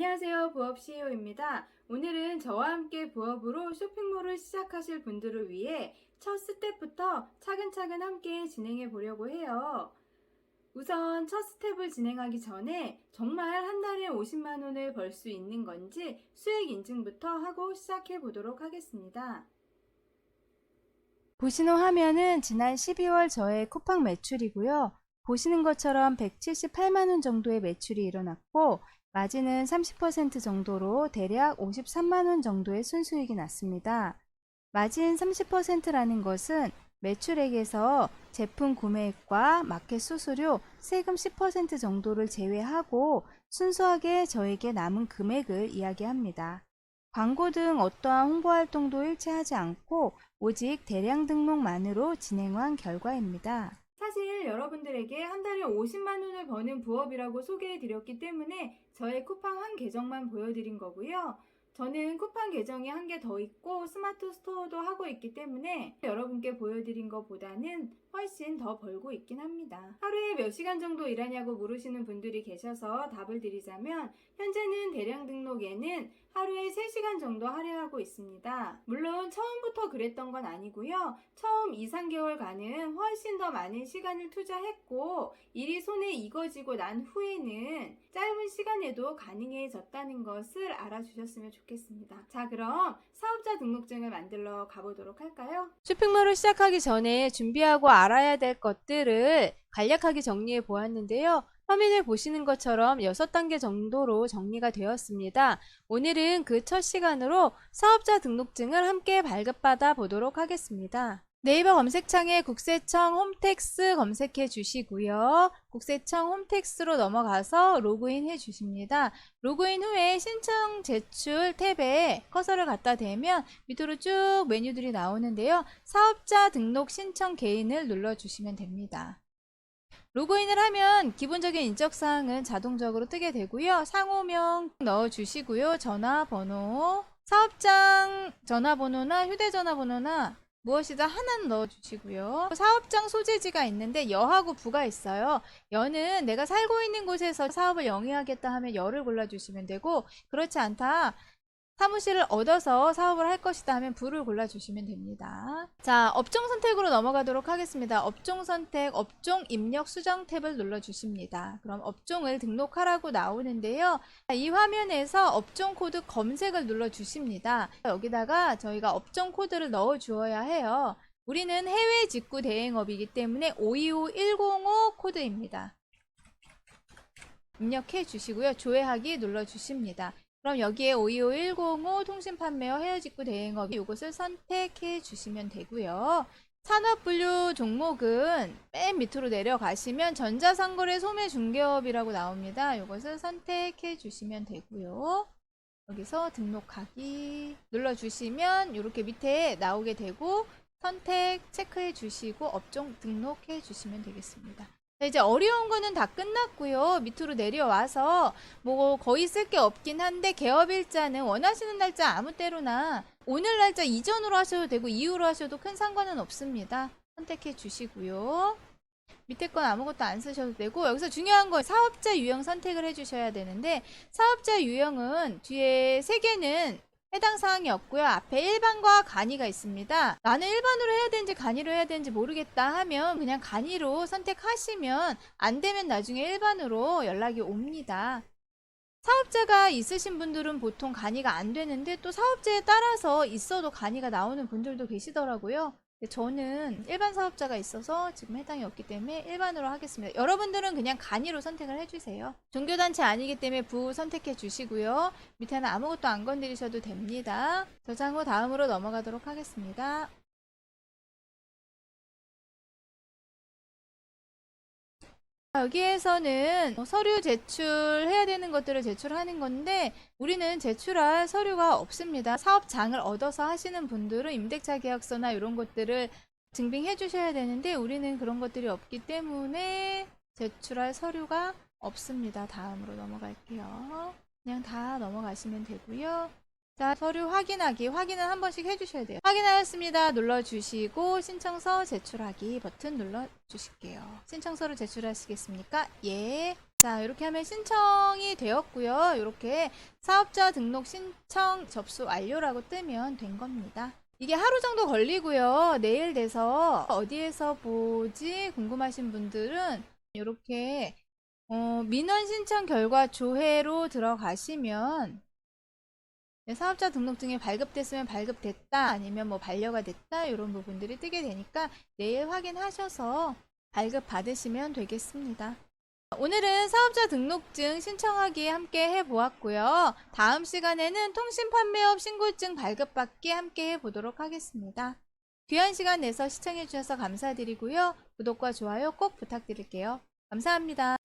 안녕하세요. 부업 CEO입니다. 오늘은 저와 함께 부업으로 쇼핑몰을 시작하실 분들을 위해 첫 스텝부터 차근차근 함께 진행해 보려고 해요. 우선 첫 스텝을 진행하기 전에 정말 한 달에 50만 원을 벌 수 있는 건지 수익 인증부터 하고 시작해 보도록 하겠습니다. 보시는 화면은 지난 12월 저의 쿠팡 매출이고요. 보시는 것처럼 178만 원 정도의 매출이 일어났고, 마진은 30% 정도로 대략 53만원 정도의 순수익이 났습니다. 마진 30%라는 것은 매출액에서 제품 구매액과 마켓 수수료, 세금 10% 정도를 제외하고 순수하게 저에게 남은 금액을 이야기합니다. 광고 등 어떠한 홍보 활동도 일체하지 않고 오직 대량 등록만으로 진행한 결과입니다. 사실 여러분들에게 한 달에 50만 원을 버는 부업이라고 소개해 드렸기 때문에 저의 쿠팡 한 계정만 보여드린 거고요. 저는 쿠팡 계정이 한 개 더 있고 스마트 스토어도 하고 있기 때문에 여러분께 보여드린 것보다는 훨씬 더 벌고 있긴 합니다. 하루에 몇 시간 정도 일하냐고 물으시는 분들이 계셔서 답을 드리자면 현재는 대량 등록에는 하루에 3시간 정도 할애하고 있습니다. 물론 처음부터 그랬던 건 아니고요. 처음 2, 3개월간은 훨씬 더 많은 시간을 투자했고 일이 손에 익어지고 난 후에는 짧은 시간에도 가능해졌다는 것을 알아주셨으면 좋겠습니다. 자, 그럼 사업자 등록증을 만들러 가보도록 할까요? 쇼핑몰을 시작하기 전에 준비하고 알아야 될 것들을 간략하게 정리해 보았는데요. 화면을 보시는 것처럼 6단계 정도로 정리가 되었습니다. 오늘은 그 첫 시간으로 사업자 등록증을 함께 발급받아 보도록 하겠습니다. 네이버 검색창에 국세청 홈택스 검색해 주시고요. 국세청 홈택스로 넘어가서 로그인 해 주십니다. 로그인 후에 신청 제출 탭에 커서를 갖다 대면 밑으로 쭉 메뉴들이 나오는데요. 사업자 등록 신청 개인을 눌러주시면 됩니다. 로그인을 하면 기본적인 인적사항은 자동적으로 뜨게 되고요. 상호명 넣어주시고요. 전화번호, 사업장 전화번호나 휴대전화번호나 무엇이든 하나는 넣어주시고요. 사업장 소재지가 있는데 여하고 부가 있어요. 여는 내가 살고 있는 곳에서 사업을 영위하겠다 하면 여를 골라주시면 되고 그렇지 않다. 사무실을 얻어서 사업을 할 것이다 하면 부를 골라주시면 됩니다. 자, 업종 선택으로 넘어가도록 하겠습니다. 업종 선택, 업종 입력 수정 탭을 눌러주십니다. 그럼 업종을 등록하라고 나오는데요. 이 화면에서 업종 코드 검색을 눌러주십니다. 여기다가 저희가 업종 코드를 넣어 주어야 해요. 우리는 해외 직구 대행업이기 때문에 525105 코드입니다. 입력해 주시고요. 조회하기 눌러 주십니다. 그럼 여기에 525105 통신 판매어 헤어 직구 대행업 이것을 선택해 주시면 되고요. 산업 분류 종목은 맨 밑으로 내려가시면 전자상거래 소매 중개업이라고 나옵니다. 이것을 선택해 주시면 되고요. 여기서 등록하기 눌러 주시면 이렇게 밑에 나오게 되고 선택 체크해 주시고 업종 등록해 주시면 되겠습니다. 자, 이제 어려운 거는 다 끝났고요. 밑으로 내려와서 뭐 거의 쓸 게 없긴 한데 개업 일자는 원하시는 날짜 아무 때로나 오늘 날짜 이전으로 하셔도 되고 이후로 하셔도 큰 상관은 없습니다. 선택해 주시고요. 밑에 건 아무것도 안 쓰셔도 되고 여기서 중요한 건 사업자 유형 선택을 해 주셔야 되는데 사업자 유형은 뒤에 세 개는 해당 사항이 없고요. 앞에 일반과 간이가 있습니다. 나는 일반으로 해야 되는지 간이로 해야 되는지 모르겠다 하면 그냥 간이로 선택하시면 안 되면 나중에 일반으로 연락이 옵니다. 사업자가 있으신 분들은 보통 간이가 안 되는데 또 사업자에 따라서 있어도 간이가 나오는 분들도 계시더라고요. 근데 저는 일반 사업자가 있어서 지금 해당이 없기 때문에 일반으로 하겠습니다. 여러분들은 그냥 간이로 선택을 해주세요. 종교단체 아니기 때문에 부 선택해 주시고요. 밑에는 아무것도 안 건드리셔도 됩니다. 저장 후 다음으로 넘어가도록 하겠습니다. 여기에서는 뭐 서류 제출해야 되는 것들을 제출하는 건데 우리는 제출할 서류가 없습니다. 사업장을 얻어서 하시는 분들은 임대차 계약서나 이런 것들을 증빙해 주셔야 되는데 우리는 그런 것들이 없기 때문에 제출할 서류가 없습니다. 다음으로 넘어갈게요. 그냥 다 넘어가시면 되고요. 자, 서류 확인하기. 확인은 한 번씩 해주셔야 돼요. 확인하였습니다. 눌러주시고 신청서 제출하기 버튼 눌러주실게요. 신청서를 제출하시겠습니까? 예. 자, 이렇게 하면 신청이 되었고요. 이렇게 사업자 등록 신청 접수 완료라고 뜨면 된 겁니다. 이게 하루 정도 걸리고요. 내일 돼서 어디에서 보지 궁금하신 분들은 이렇게 어, 민원 신청 결과 조회로 들어가시면 네, 사업자 등록증이 발급됐으면 발급됐다 아니면 뭐 반려가 됐다 이런 부분들이 뜨게 되니까 내일 확인하셔서 발급 받으시면 되겠습니다. 오늘은 사업자 등록증 신청하기 함께 해보았고요. 다음 시간에는 통신 판매업 신고증 발급받기 함께 해보도록 하겠습니다. 귀한 시간 내서 시청해주셔서 감사드리고요. 구독과 좋아요 꼭 부탁드릴게요. 감사합니다.